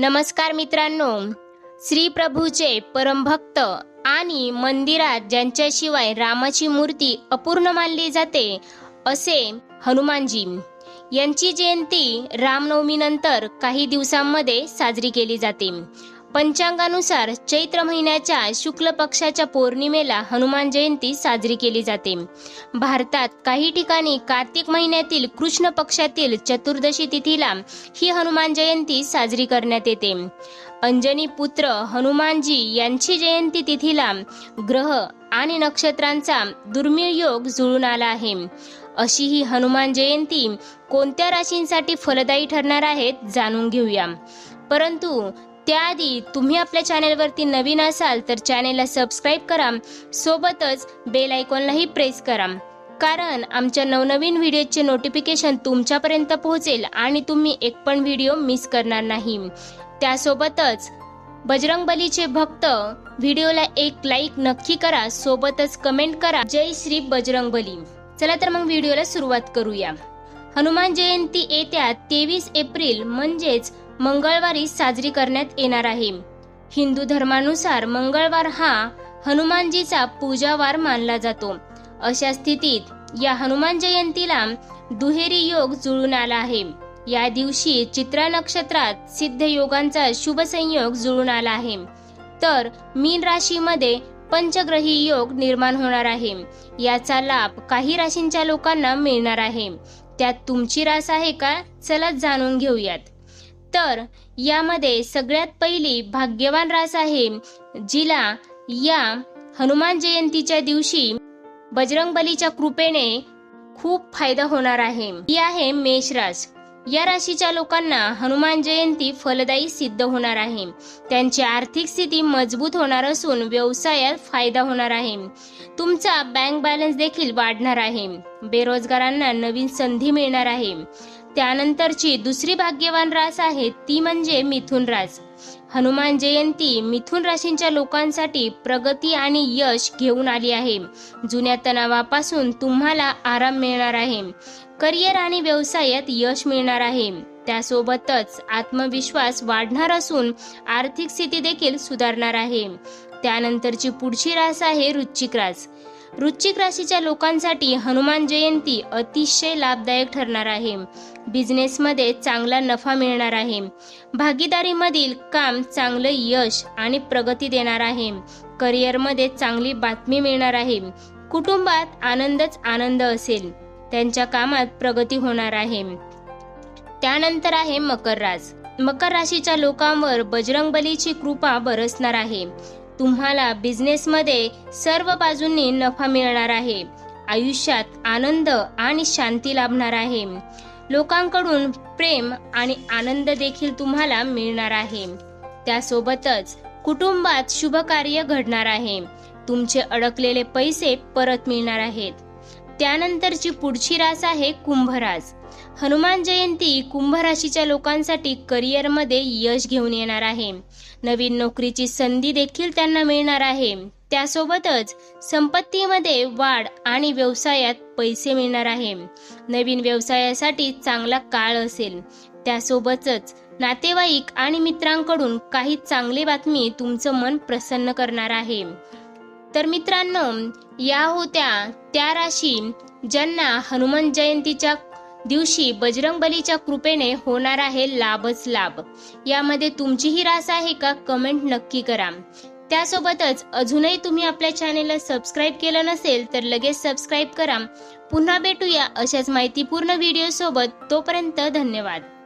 नमस्कार मित्रांनो. श्री प्रभूचे परमभक्त आणि मंदिरात ज्यांच्याशिवाय रामाची मूर्ती अपूर्ण मानली जाते असे हनुमानजी यांची जयंती रामनवमीनंतर काही दिवसांमध्ये साजरी केली जाते. पंचांगानुसार चैत्र महिन्याच्या शुक्ल पक्षाच्या पौर्णिमेला हनुमान जयंती साजरी केली जाते. भारतात काही ठिकाणी कार्तिक महिन्यातील कृष्ण पक्षातील चतुर्दशी तिथीला ही हनुमान जयंती साजरी करण्यात येते. अंजनी पुत्र हनुमानजी यांची जयंती तिथीला ग्रह आणि नक्षत्रांचा दुर्मिळ योग जुळून आला आहे. अशी ही हनुमान जयंती कोणत्या राशींसाठी फलदायी ठरणार आहेत जाणून घेऊया. परंतु त्याआधी तुम्ही आपल्या चॅनेलवरती नवीन असाल तर चॅनेलला सबस्क्राईब करा. सोबतच बेल आयकॉनलाही प्रेस करा. कारण आमच्या नवनवीन व्हिडिओचे नोटिफिकेशन तुमच्यापर्यंत पोहोचेल आणि तुम्ही एक पण व्हिडिओ मिस करणार नाही. त्यासोबतच बजरंग बलीचे भक्त व्हिडिओला एक लाईक नक्की करा सोबतच कमेंट करा. जय श्री बजरंग बली. चला तर मग व्हिडिओला सुरुवात करूया. हनुमान जयंती येत्या तेवीस एप्रिल म्हणजेच मंगळवारी साजरी करण्यात येणार आहे. हिंदू धर्मानुसार मंगळवार हा हनुमानजीचा पूजावार मानला जातो. अशा स्थितीत या हनुमान जयंतीला दुहेरी योग जुळून आला आहे. या दिवशी चित्रा नक्षत्रात सिद्ध योगांचा शुभ संयोग जुळून आला आहे. तर मीन राशीमध्ये पंचग्रही योग निर्माण होणार आहे. याचा लाभ काही राशींच्या लोकांना मिळणार आहे. त्यात तुमची रास आहे का? चला जाणून घेऊयात. तर यामध्ये सगळ्यात पहिली भाग्यवान रास आहे जिला या हनुमान जयंतीच्या दिवशी बजरंग बलीच्या कृपेने खूप फायदा होणार आहे. ही आहे मेष रास या राशीच्या लोकांना हनुमान जयंती फलदायी सिद्ध होणार आहे. त्यांची आर्थिक स्थिती मजबूत होणार असून व्यवसायात फायदा होणार आहे. तुमचा बँक बॅलन्स देखील वाढणार आहे. बेरोजगारांना नवीन संधी मिळणार आहे. त्यानंतरची दुसरी भाग्यवान रास आहे ती म्हणजे मिथुन रास. हनुमान जयंती मिथुन राशींच्या लोकांसाठी प्रगती आणि यश घेऊन आली आहे. जुन्या तणावापासून तुम्हाला आराम मिळणार आहे. करिअर आणि व्यवसायात यश मिळणार आहे. त्यासोबतच आत्मविश्वास वाढणार असून आर्थिक स्थिती देखील सुधारणार आहे. त्यानंतरची पुढची रास आहे वृश्चिक रास. वृश्चिक राशीच्या लोकांसाठी हनुमान जयंती अतिशय लाभदायक ठरणार आहे. बिझनेसमध्ये चांगला नफा मिळणार आहे. भागीदारीमधील काम चांगलं यश आणि प्रगती देणार आहे. करिअरमध्ये चांगली बातमी मिळणार आहे. कुटुंबात आनंदच आनंद असेल. त्यांच्या कामात प्रगती होणार आहे. त्यानंतर आहे मकर रास. मकर राशीच्या लोकांवर बजरंगबलीची कृपा बरसणार आहे. तुम्हाला बिझनेसमध्ये सर्व बाजूंनी नफा मिळणार आहे. आयुष्यात आनंद आणि शांती लाभणार आहे. लोकांकडून प्रेम आणि आनंद देखील तुम्हाला मिळणार आहे. त्यासोबतच कुटुंबात शुभ कार्य घडणार आहे. तुमचे अडकलेले पैसे परत मिळणार आहेत. त्यानंतरची पुढची रास आहे कुंभराज. हनुमान जयंती कुंभ राशीच्या लोकांसाठी करिअरमध्ये यश घेऊन येणार आहे. नवीन नोकरीची संधी देखील त्यांना मिळणार आहे. त्यासोबतच संपत्तीमध्ये वाढ आणि व्यवसायात पैसे मिळणार आहे. नवीन व्यवसायासाठी चांगला काळ असेल. त्यासोबतच नातेवाईक आणि मित्रांकडून काही चांगली बातमी तुमचं मन प्रसन्न करणार आहे. तर मित्रांनो या होत्या त्या राशी ज्यांना हनुमान जयंतीच्या दिवशी बजरंग बलीच्या कृपेने होणार आहे लाभच लाभ. यामध्ये तुमचीही रास आहे का? कमेंट नक्की करा. त्यासोबतच अजूनही तुम्ही आपल्या चॅनेलला सबस्क्राईब केलं नसेल तर लगेच सबस्क्राईब करा. पुन्हा भेटूया अशाच माहितीपूर्ण व्हिडिओ सोबत. तोपर्यंत धन्यवाद.